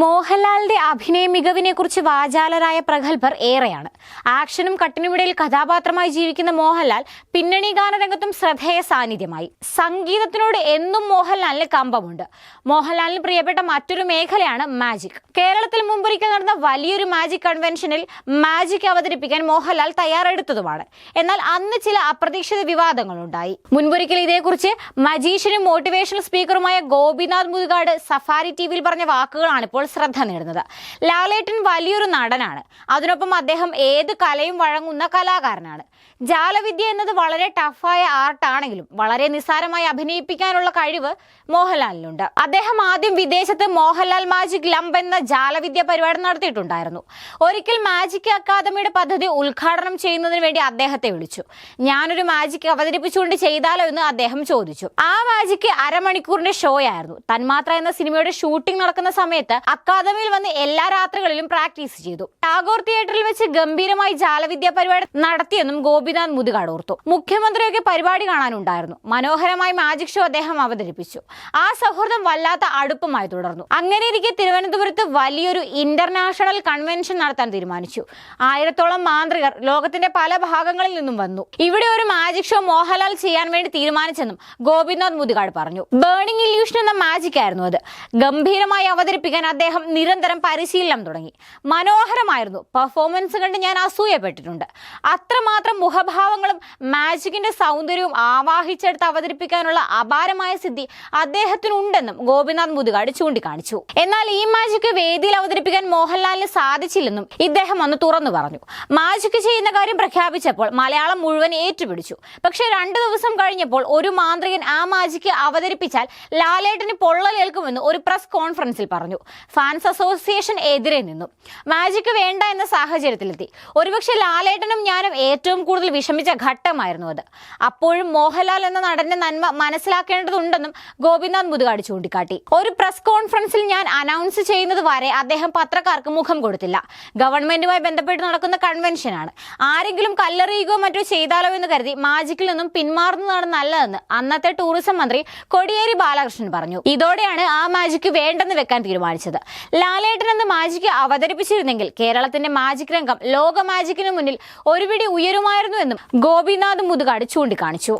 മോഹൻലാലിന്റെ അഭിനയ മികവിനെ കുറിച്ച് വാചാലരായ പ്രഗത്ഭർ ഏറെയാണ്. ആക്ഷനും കട്ടിനുമിടയിൽ കഥാപാത്രമായി ജീവിക്കുന്ന മോഹൻലാൽ പിന്നണി ഗാനരംഗത്തും ശ്രദ്ധേയ സാന്നിധ്യമായി. സംഗീതത്തിനോട് എന്നും മോഹൻലാലിന് കമ്പമുണ്ട്. മോഹൻലാലിന് പ്രിയപ്പെട്ട മറ്റൊരു മേഖലയാണ് മാജിക്. കേരളത്തിൽ മുമ്പൊരിക്കൽ നടന്ന വലിയൊരു മാജിക് കൺവെൻഷനിൽ മാജിക് അവതരിപ്പിക്കാൻ മോഹൻലാൽ തയ്യാറെടുത്തതുമാണ്. എന്നാൽ അന്ന് ചില അപ്രതീക്ഷിത വിവാദങ്ങളുണ്ടായി. മുൻപൊരിക്കൽ ഇതേക്കുറിച്ച് മജീഷ്യനും മോട്ടിവേഷണൽ സ്പീക്കറുമായ ഗോപിനാഥ് മുതുകാട് സഫാരി ടി വിയിൽ പറഞ്ഞ വാക്കുകളാണ് ഇപ്പോൾ ശ്രദ്ധ നേടുന്നത്. ലാലേട്ടൻ വലിയൊരു നടനാണ്. അതിനൊപ്പം അദ്ദേഹം ഏത് കലയും വഴങ്ങുന്ന കലാകാരനാണ്. ജാലവിദ്യ എന്നത് വളരെ ടഫായ ആർട്ടാണെങ്കിലും വളരെ നിസ്സാരമായി അഭിനയിപ്പിക്കാനുള്ള കഴിവ് മോഹൻലാലിനുണ്ട്. അദ്ദേഹം ആദ്യം വിദേശത്ത് മോഹൻലാൽ മാജിക് ലംബ് എന്ന ജാലവിദ്യ പരിപാടി നടത്തിയിട്ടുണ്ടായിരുന്നു. ഒരിക്കൽ മാജിക് അക്കാദമിയുടെ പദ്ധതി ഉദ്ഘാടനം ചെയ്യുന്നതിന് വേണ്ടി അദ്ദേഹത്തെ വിളിച്ചു. ഞാനൊരു മാജിക് അവതരിപ്പിച്ചുകൊണ്ട് ചെയ്താലോ? എന്ന് അദ്ദേഹം ചോദിച്ചു. ആ മാജിക് അരമണിക്കൂറിന്റെ ഷോ ആയിരുന്നു തന്മാത്ര എന്ന സിനിമയുടെ ഷൂട്ടിംഗ് നടക്കുന്ന സമയത്ത് അക്കാദമിയിൽ വന്ന് എല്ലാ രാത്രികളിലും പ്രാക്ടീസ് ചെയ്തു. ടാഗോർ തിയേറ്ററിൽ വെച്ച് ഗംഭീരമായി ജാലവിദ്യ പരിപാടി നടത്തിയെന്നും ഗോപിനാഥ് മുതുകാട് ഓർത്തു. മുഖ്യമന്ത്രിയൊക്കെ പരിപാടി കാണാനുണ്ടായിരുന്നു. മനോഹരമായി മാജിക് ഷോ അദ്ദേഹം അവതരിപ്പിച്ചു. ആ സൗഹൃദം വല്ലാത്ത അടുപ്പമായി തുടർന്നു. അങ്ങനെ ഇരിക്കെ തിരുവനന്തപുരത്ത് വലിയൊരു ഇന്റർനാഷണൽ കൺവെൻഷൻ നടത്താൻ തീരുമാനിച്ചു. ആയിരത്തോളം മാന്ത്രികർ ലോകത്തിന്റെ പല ഭാഗങ്ങളിൽ നിന്നും വന്നു. ഇവിടെ ഒരു മാജിക് ഷോ മോഹൻലാൽ ചെയ്യാൻ വേണ്ടി തീരുമാനിച്ചെന്നും ഗോപിനാഥ് മുതുകാട് പറഞ്ഞു. ബേണിംഗ് ഇല്യൂഷൻ എന്ന മാജിക് ആയിരുന്നു അത്. ഗംഭീരമായി അവതരിപ്പിക്കാൻ അദ്ദേഹം നിരന്തരം പരിശീലനം തുടങ്ങി. മനോഹരമായിരുന്നു. പെർഫോമൻസ് കണ്ട് ഞാൻ അസൂയപ്പെട്ടിട്ടുണ്ട്. അത്രമാത്രം മുഖഭാവങ്ങളും മാജിക്കിന്റെ സൗന്ദര്യവും ആവാഹിച്ചെടുത്ത് അവതരിപ്പിക്കാനുള്ള അപാരമായ സിദ്ധി അദ്ദേഹത്തിനുണ്ടെന്നും ഗോപിനാഥ് മുതുകാട് ചൂണ്ടിക്കാണിച്ചു. എന്നാൽ ഈ മാജിക്ക് വേദിയിൽ അവതരിപ്പിക്കാൻ മോഹൻലാലിന് സാധിച്ചില്ലെന്നും ഇദ്ദേഹം അന്ന് തുറന്നു പറഞ്ഞു. മാജിക്ക് ചെയ്യുന്ന കാര്യം പ്രഖ്യാപിച്ചപ്പോൾ മലയാളം മുഴുവൻ ഏറ്റുപിടിച്ചു. പക്ഷേ രണ്ടു ദിവസം കഴിഞ്ഞപ്പോൾ ഒരു മാന്ത്രികൻ ആ മാജിക്ക് അവതരിപ്പിച്ചാൽ ലാലേട്ടന് പൊള്ളലേൽക്കുമെന്ന് ഒരു പ്രസ് കോൺഫറൻസിൽ പറഞ്ഞു. ഫാൻസ് അസോസിയേഷൻ എതിരെ നിന്നു. മാജിക്ക് വേണ്ട എന്ന സാഹചര്യത്തിലെത്തി. ഒരുപക്ഷെ ലാലേട്ടനും ഞാനും ഏറ്റവും കൂടുതൽ വിഷമിച്ച ഘട്ടമായിരുന്നു അത്. അപ്പോഴും മോഹൻലാൽ എന്ന നടന്റെ നന്മ മനസ്സിലാക്കേണ്ടതുണ്ടെന്നും ഗോപിനാഥ് മുതുകാട് ചൂണ്ടിക്കാട്ടി. ഒരു പ്രസ് കോൺഫറൻസിൽ ഞാൻ അനൗൺസ് ചെയ്യുന്നത് വരെ അദ്ദേഹം പത്രക്കാർക്ക് മുഖം കൊടുത്തില്ല. ഗവൺമെന്റുമായി ബന്ധപ്പെട്ട് നടക്കുന്ന കൺവെൻഷനാണ് ആരെങ്കിലും കല്ലെറിയുകയോ മറ്റോ ചെയ്താലോ എന്ന് കരുതി മാജിക്കിൽ നിന്നും പിന്മാറുന്നതാണ് നല്ലതെന്ന് അന്നത്തെ ടൂറിസം മന്ത്രി കൊടിയേരി ബാലകൃഷ്ണൻ പറഞ്ഞു. ഇതോടെയാണ് ആ മാജിക്ക് വേണ്ടെന്ന് വെക്കാൻ തീരുമാനിച്ചത്. ലാലേട്ടൻ എന്ന മാജിക് അവതരിപ്പിച്ചിരുന്നെങ്കിൽ കേരളത്തിന്റെ മാജിക് രംഗം ലോക മാജിക്കിന് മുന്നിൽ ഒരുപിടി ഉയരുമായിരുന്നു എന്നും ഗോപിനാഥ് മുതുകാട് ചൂണ്ടിക്കാണിച്ചു.